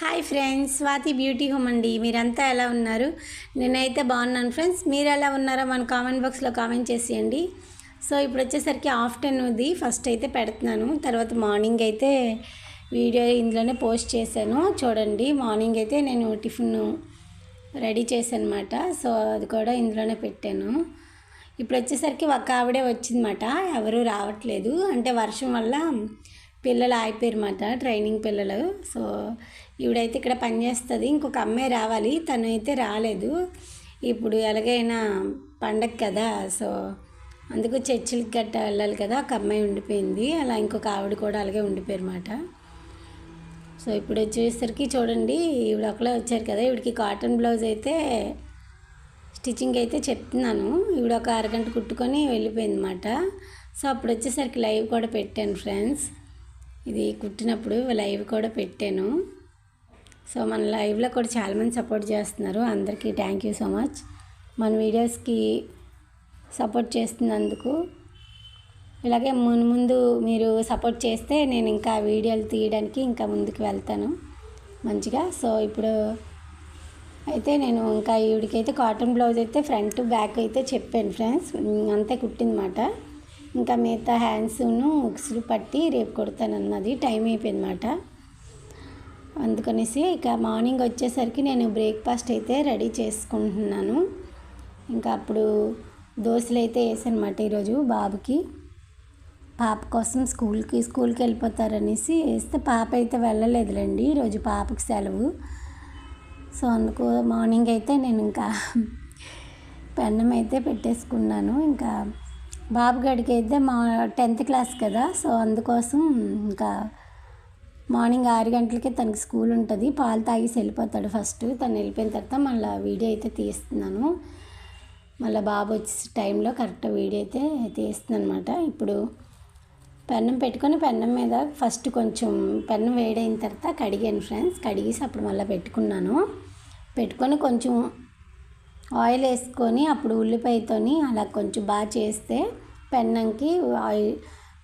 Hi friends Swathi beauty home అండి. మీరంతా ఎలా ఉన్నారు? నేనైతే బాగున్నాను ఫ్రెండ్స్. మీరు ఎలా ఉన్నారో మన కామెంట్ బాక్స్లో కామెంట్ చేసేయండి. సో ఇప్పుడు వచ్చేసరికి ఆఫ్టర్నూన్ది. ఫస్ట్ అయితే పెడుతున్నాను. తర్వాత మార్నింగ్ అయితే వీడియో ఇందులోనే పోస్ట్ చేశాను. చూడండి మార్నింగ్ అయితే నేను టిఫిన్ రెడీ చేశానమాట. సో అది కూడా ఇందులోనే పెట్టాను. ఇప్పుడు వచ్చేసరికి ఒక ఆవిడే వచ్చిందన్నమాట. ఎవరూ రావట్లేదు. అంటే వర్షం వల్ల పిల్లలు ఆగిపోయారు అన్నమాట ట్రైనింగ్ పిల్లలు. సో ఈవిడైతే ఇక్కడ పనిచేస్తుంది ఇంకొక అమ్మాయి రావాలి. తను అయితే రాలేదు. ఇప్పుడు ఎలాగైనా పండగ కదా సో అందుకు చర్చిలకి గట్ట వెళ్ళాలి కదా. ఒక అమ్మాయి ఉండిపోయింది. అలా ఇంకొక ఆవిడ కూడా అలాగే ఉండిపోయారన్నమాట. సో ఇప్పుడు వచ్చేసరికి చూడండి ఈవిడ ఒకలే వచ్చారు కదా. ఈవిడికి కాటన్ బ్లౌజ్ అయితే స్టిచ్చింగ్ అయితే చెప్తున్నాను. ఈవిడ ఒక అరగంట కుట్టుకొని వెళ్ళిపోయింది అనమాట సో అప్పుడు వచ్చేసరికి లైవ్ కూడా పెట్టాను ఫ్రెండ్స్. ఇది కుట్టినప్పుడు లైవ్ కూడా పెట్టాను. సో మన లైవ్లో కూడా చాలామంది సపోర్ట్ చేస్తున్నారు. అందరికీ థ్యాంక్ యూ సో మచ్. మన వీడియోస్కి సపోర్ట్ చేస్తున్నందుకు. ఇలాగే ముందు ముందు మీరు సపోర్ట్ చేస్తే నేను ఇంకా వీడియోలు తీయడానికి ఇంకా ముందుకు వెళ్తాను మంచిగా. సో ఇప్పుడు అయితే నేను ఇంకా ఈవిడికైతే కాటన్ బ్లౌజ్ అయితే ఫ్రంట్ బ్యాక్ అయితే చెప్పాను ఫ్రెండ్స్. అంతే కుట్టిందన్నమాట. ఇంకా మిగతా హ్యాండ్స్ను ఉక్సులు పట్టి రేపు కొడతానన్నది టైం అయిపోయిందన్నమాట. అందుకనేసి ఇక మార్నింగ్ వచ్చేసరికి నేను బ్రేక్ఫాస్ట్ అయితే రెడీ చేసుకుంటున్నాను. ఇంకా అప్పుడు దోశలు అయితే వేసానమాట ఈరోజు బాబుకి. పాప కోసం స్కూల్కి స్కూల్కి వెళ్ళిపోతారనేసి వేస్తే పాప అయితే వెళ్ళలేదులేండి ఈరోజు పాపకి సెలవు. సో అందుకు మార్నింగ్ అయితే నేను ఇంకా పెన్నం అయితే పెట్టేసుకున్నాను. ఇంకా బాబు గడికి అయితే మా టెన్త్ క్లాస్ కదా సో అందుకోసం ఇంకా మార్నింగ్ ఆరు గంటలకే తనకి స్కూల్ ఉంటుంది. పాలు తాగేసి వెళ్ళిపోతాడు ఫస్ట్. తను వెళ్ళిపోయిన తర్వాత మళ్ళీ వీడియో అయితే తీస్తున్నాను. మళ్ళీ బాబు వచ్చే టైంలో కరెక్ట్ వీడియో అయితే తీస్తున్నాను అనమాట ఇప్పుడు పెన్నం పెట్టుకొని పెన్నం మీద ఫస్ట్ కొంచెం పెన్నం వేడైన తర్వాత కడిగాను ఫ్రెండ్స్. కడిగేసి అప్పుడు మళ్ళీ పెట్టుకున్నాను. పెట్టుకొని కొంచెం ఆయిల్ వేసుకొని అప్పుడు ఉల్లిపాయతోని అలా కొంచెం బాగా చేస్తే పెన్నంకి ఆయిల్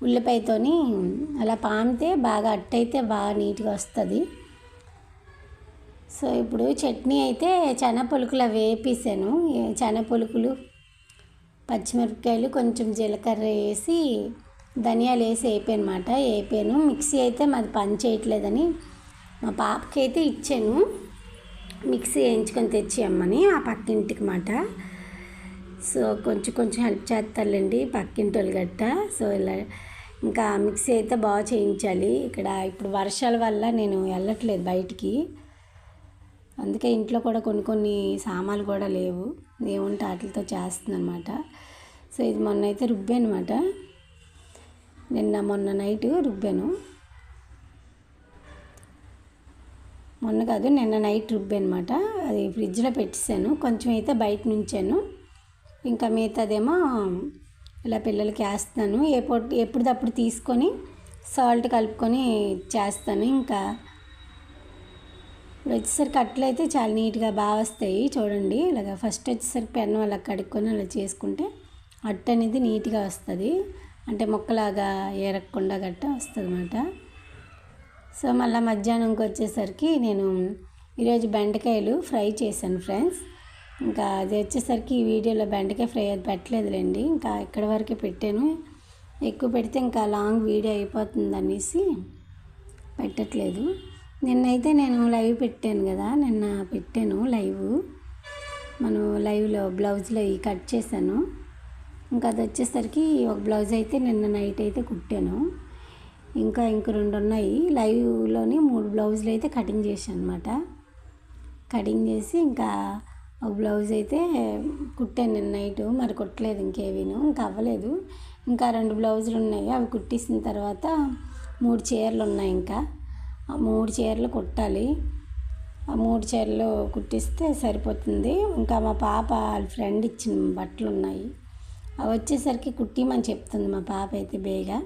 ఉల్లిపాయతోని అలా పామితే బాగా అట్టయితే బాగా నీట్గా వస్తుంది. సో ఇప్పుడు చట్నీ అయితే చెన అవి వేపేసాను. చెన పచ్చిమిరపకాయలు కొంచెం జీలకర్ర వేసి ధనియాలు వేసి వేపానమాట వేపాను. మిక్సీ అయితే మాది పని చేయట్లేదని మా పాపకి అయితే ఇచ్చాను. మిక్సీ వేయించుకొని తెచ్చేయమ్మని ఆ పక్కింటికి మాట సో కొంచెం కొంచెం హెల్ప్ చేస్తారులేండి పక్కింటి వాళ్ళు గట్ట. సో ఇలా ఇంకా మిక్సీ అయితే బాగా చేయించాలి. ఇక్కడ ఇప్పుడు వర్షాల వల్ల నేను వెళ్ళట్లేదు బయటికి. అందుకే ఇంట్లో కూడా కొన్ని కొన్ని సామాన్లు కూడా లేవు. ఏముంటే వాటితో చేస్తుందనమాట సో ఇది మొన్న అయితే రుబ్బానమాట. నిన్న మొన్న నైట్ రుబ్బాను. మొన్న కాదు నిన్న నైట్ రుబ్బానమాట. అది ఫ్రిడ్జ్లో పెట్టేశాను. కొంచెం అయితే బయట నుంచాను. ఇంకా మిగతాదేమో ఇలా పిల్లలకి వేస్తాను. ఎప్పుడు ఎప్పటిదప్పుడు తీసుకొని సాల్ట్ కలుపుకొని చేస్తాను. ఇంకా ఇప్పుడు వచ్చేసరికి అట్లయితే అయితే చాలా నీట్గా బాగా వస్తాయి చూడండి. ఇలాగ ఫస్ట్ వచ్చేసరికి పెన్ను అలా కడుక్కొని అలా చేసుకుంటే అట్ట అనేది నీట్గా వస్తుంది. అంటే మొక్కలాగా ఏరక్కుండా గట్ట వస్తుంది అన్నమాట సో మళ్ళీ మధ్యాహ్నంకి వచ్చేసరికి నేను ఈరోజు బెండకాయలు ఫ్రై చేశాను ఫ్రెండ్స్. ఇంకా అది వచ్చేసరికి ఈ వీడియోలో బెండకాయ ఫ్రై అది పెట్టలేదులేండి. ఇంకా ఇక్కడ వరకే పెట్టాను. ఎక్కువ పెడితే ఇంకా లాంగ్ వీడియో అయిపోతుంది అనేసి పెట్టట్లేదు. నిన్నైతే నేను లైవ్ పెట్టాను కదా నిన్న పెట్టాను లైవ్. మనం లైవ్లో బ్లౌజ్లో ఈ కట్ చేశాను. ఇంకా అది వచ్చేసరికి ఒక బ్లౌజ్ అయితే నిన్న నైట్ అయితే కుట్టాను. ఇంకా ఇంక రెండు ఉన్నాయి. లైవ్లోని మూడు బ్లౌజులు అయితే కటింగ్ చేశాను అనమాట కటింగ్ చేసి ఇంకా బ్లౌజ్ అయితే కుట్టాను నిన్న నైట్ మరి కుట్టలేదు ఇంకేవీను ఇంకా అవ్వలేదు. ఇంకా రెండు బ్లౌజులు ఉన్నాయి అవి కుట్టేసిన తర్వాత మూడు చీరలు ఉన్నాయి ఇంకా. ఆ మూడు చీరలు కుట్టాలి. ఆ మూడు చీరలు కుట్టిస్తే సరిపోతుంది. ఇంకా మా పాప వాళ్ళ ఫ్రెండ్ ఇచ్చిన బట్టలు ఉన్నాయి. అవి వచ్చేసరికి కుట్టిమని చెప్తుంది మా పాప అయితే బేగా.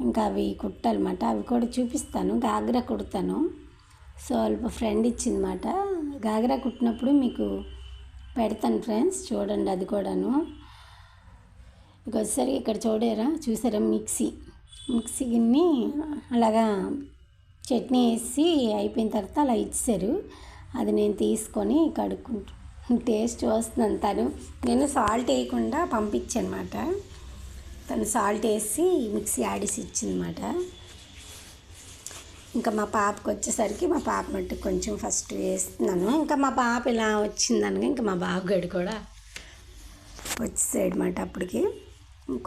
ఇంకా అవి కుట్టాలన్నమాట. అవి కూడా చూపిస్తాను గాగ్రా కుడతాను. సో వాళ్ళ ఫ్రెండ్ ఇచ్చిందన్నమాట. గాగ్రా కుట్టినప్పుడు మీకు పెడతాను ఫ్రెండ్స్ చూడండి అది కూడాను. ఇంకొకసారి ఇక్కడ చూడారా చూసారా మిక్సీ? మిక్సీ గిన్ని అలాగా చట్నీ వేసి అయిపోయిన తర్వాత అలా ఇచ్చారు. అది నేను తీసుకొని కడుక్కుంటు టేస్ట్ చూస్తున్నాను తను. నేను సాల్ట్ వేయకుండా పంపించానమాట. తను సాల్ట్ వేసి మిక్సీ ఆడిసి ఇచ్చిందన్నమాట. ఇంకా మా పాపకు వచ్చేసరికి మా పాప మట్టుకు కొంచెం ఫస్ట్ వేస్తున్నాను. ఇంకా మా పాప ఇలా వచ్చిందనగా ఇంకా మా బాబుగడు కూడా వచ్చేసాడు అనమాట అప్పటికి.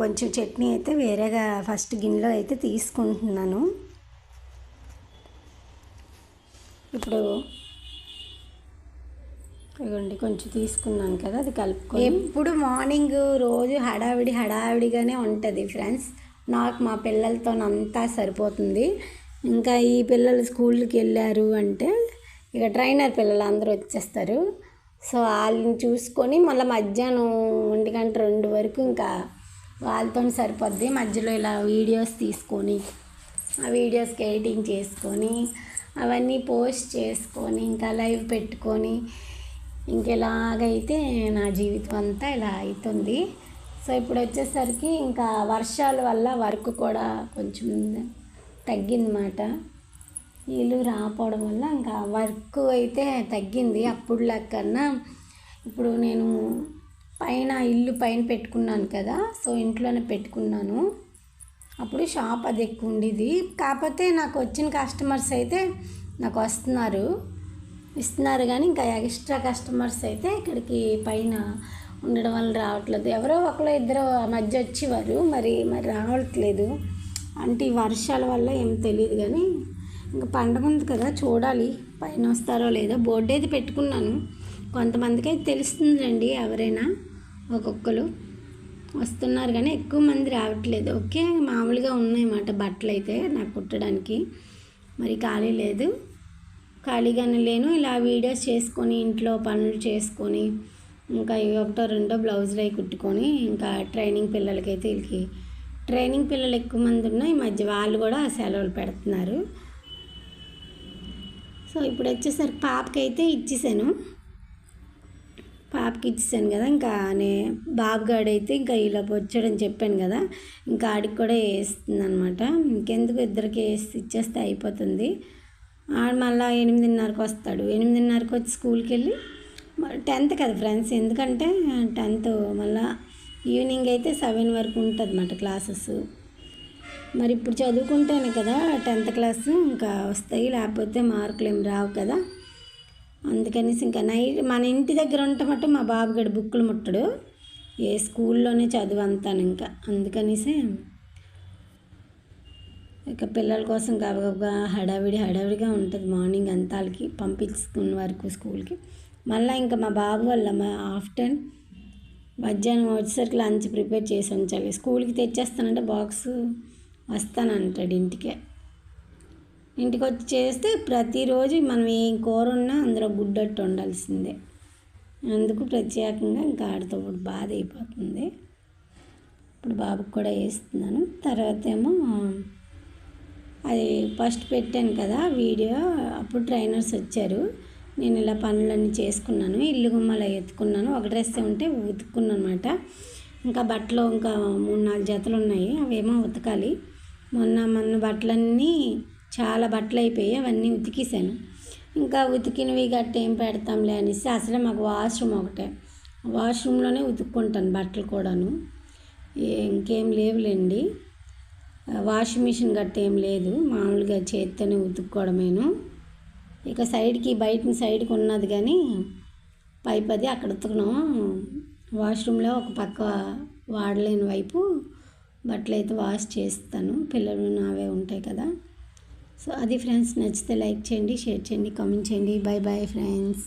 కొంచెం చట్నీ అయితే వేరేగా ఫస్ట్ గిన్నెలో అయితే తీసుకుంటున్నాను. ఇప్పుడు ఇదిగోండి కొంచెం తీసుకున్నాను కదా అది కలుపుకో ఎప్పుడు మార్నింగ్ రోజు హడావిడి హడావిడిగానే ఉంటుంది ఫ్రెండ్స్. నాకు మా పిల్లలతో అంతా సరిపోతుంది. ఇంకా ఈ పిల్లలు స్కూల్కి వెళ్ళారు అంటే ఇక ట్రైనర్ పిల్లలు అందరూ వచ్చేస్తారు. సో వాళ్ళని చూసుకొని మళ్ళీ మధ్యాహ్నం ఒంటి గంట రెండు వరకు ఇంకా వాళ్ళతో సరిపోద్ది. మధ్యలో ఇలా వీడియోస్ తీసుకొని ఆ వీడియోస్కి ఎడిటింగ్ చేసుకొని అవన్నీ పోస్ట్ చేసుకొని ఇంకా లైవ్ పెట్టుకొని ఇంకెలాగైతే నా జీవితం అంతా ఇలా అవుతుంది సో ఇప్పుడు వచ్చేసరికి ఇంకా వర్షాల వల్ల వర్క్ కూడా కొంచెం తగ్గిందన్నమాట. వీళ్ళు రాపోవడం వల్ల ఇంకా వర్క్ అయితే తగ్గింది అప్పుడు కన్నా ఇప్పుడు నేను పైన ఇల్లు పైన పెట్టుకున్నాను కదా సో ఇంట్లోనే పెట్టుకున్నాను. అప్పుడు షాప్ అది ఎక్కువ ఉండేది. కాకపోతే నాకు వచ్చిన కస్టమర్స్ అయితే నాకు వస్తున్నారు. ఇస్తున్నారు కానీ ఇంకా ఎక్స్ట్రా కస్టమర్స్ అయితే ఇక్కడికి పైన ఉండడం వల్ల రావట్లేదు. ఎవరో ఒకరు ఇద్దరు మధ్య వచ్చేవారు మరి మరి రావట్లేదు. అంటే ఈ వర్షాల వల్ల ఏం తెలియదు కానీ ఇంకా పండగ ఉంది కదా చూడాలి పైన వస్తారో లేదో. బోర్డు అయితే పెట్టుకున్నాను. కొంతమందికి అయితే తెలుస్తుందండి ఎవరైనా ఒక్కొక్కరు. వస్తున్నారు కానీ ఎక్కువ మంది రావట్లేదు. ఓకే మామూలుగా ఉన్నాయన్నమాట బట్టలు అయితే నాకు కుట్టడానికి. మరి ఖాళీ లేదు. ఖాళీగానే లేను. ఇలా వీడియోస్ చేసుకొని ఇంట్లో పనులు చేసుకొని ఇంకా ఒకటో రెండో బ్లౌజులు అవి కుట్టుకొని ఇంకా ట్రైనింగ్ పిల్లలకైతే వీళ్ళకి ట్రైనింగ్ పిల్లలు ఎక్కువ మంది ఉన్నాయి ఈ మధ్య వాళ్ళు కూడా సెలవులు పెడుతున్నారు. సో ఇప్పుడు వచ్చేసరికి పాపకైతే ఇచ్చేసాను. పాపకి ఇచ్చేసాను కదా ఇంకా నే బాబుగాడు అయితే ఇంకా ఇలా వచ్చాడని చెప్పాను కదా ఇంకా ఆడికి కూడా వేస్తుంది అనమాట ఇంకెందుకు ఇద్దరికి వేసి ఇచ్చేస్తే అయిపోతుంది. ఆడు మళ్ళీ ఎనిమిదిన్నరకు వస్తాడు. ఎనిమిదిన్నరకు వచ్చి స్కూల్కి వెళ్ళి టెన్త్ కదా ఫ్రెండ్స్ ఎందుకంటే టెన్త్ మళ్ళీ ఈవినింగ్ అయితే సెవెన్ వరకు ఉంటుంది అన్నమాట క్లాసెస్. మరి ఇప్పుడు చదువుకుంటేనే కదా టెన్త్ క్లాస్ ఇంకా వస్తాయి లేకపోతే మార్కులు ఏం రావు కదా. అందుకనేసి ఇంకా నైట్ మన ఇంటి దగ్గర ఉంటే మా బాబుగడు బుక్కులు ముట్టడు. ఏ స్కూల్లోనే చదువు అంతాను ఇంకా. అందుకనేసి ఇక పిల్లల కోసం గబగబగా హడావిడి హడావిడిగా ఉంటుంది మార్నింగ్ అంతాలకి పంపించుకున్న వరకు స్కూల్కి. మళ్ళీ ఇంకా మా బాబు వల్ల మా ఆఫ్టర్ మధ్యాహ్నం వచ్చేసరికి లంచ్ ప్రిపేర్ చేసి ఉంచాలి స్కూల్కి తెచ్చేస్తానంటే బాక్స్ వస్తానంటాడు ఇంటికే. ఇంటికి వచ్చి చేస్తే ప్రతిరోజు మనం ఏం కూర ఉన్నా అందులో గుడ్డట్టు ఉండాల్సిందే. అందుకు ప్రత్యేకంగా ఇంకా ఆడితో ఇప్పుడు బాధ అయిపోతుంది. ఇప్పుడు బాబుకి కూడా వేస్తున్నాను. తర్వాత ఏమో అది ఫస్ట్ పెట్టాను కదా వీడియో అప్పుడు ట్రైనర్స్ వచ్చారు. నేను ఇలా పనులన్నీ చేసుకున్నాను ఇల్లు గుమ్మలు ఎత్తుకున్నాను ఒక డ్రెస్ ఉంటే ఉతుక్కున్నాను అనమాట ఇంకా బట్టలు ఇంకా మూడు నాలుగు జతలు ఉన్నాయి అవేమో ఉతకాలి. మొన్న మొన్న బట్టలన్నీ చాలా బట్టలు అయిపోయాయి అవన్నీ ఉతికేసాను. ఇంకా ఉతికినవి గట్ట ఏం పెడతాంలే అనేసి అసలే మాకు వాష్రూమ్ ఒకటే. వాష్రూమ్లోనే ఉతుక్కుంటాను బట్టలు కూడాను. ఇంకేం లేవులేండి. వాషింగ్ మిషన్ గట్టి ఏం లేదు మామూలుగా చేత్తోనే ఉతుక్కోవడమేను. ఇక సైడ్కి బయట సైడ్కి ఉన్నది కానీ పైప్ అది అక్కడ ఉతుకున్నాం వాష్రూమ్లో ఒక పక్క వాడలేని వైపు బట్టలు అయితే వాష్ చేస్తాను. పిల్లలు నావే ఉంటాయి కదా. సో అది ఫ్రెండ్స్ నచ్చితే లైక్ చేయండి షేర్ చేయండి కామెంట్ చేయండి. Bye bye friends.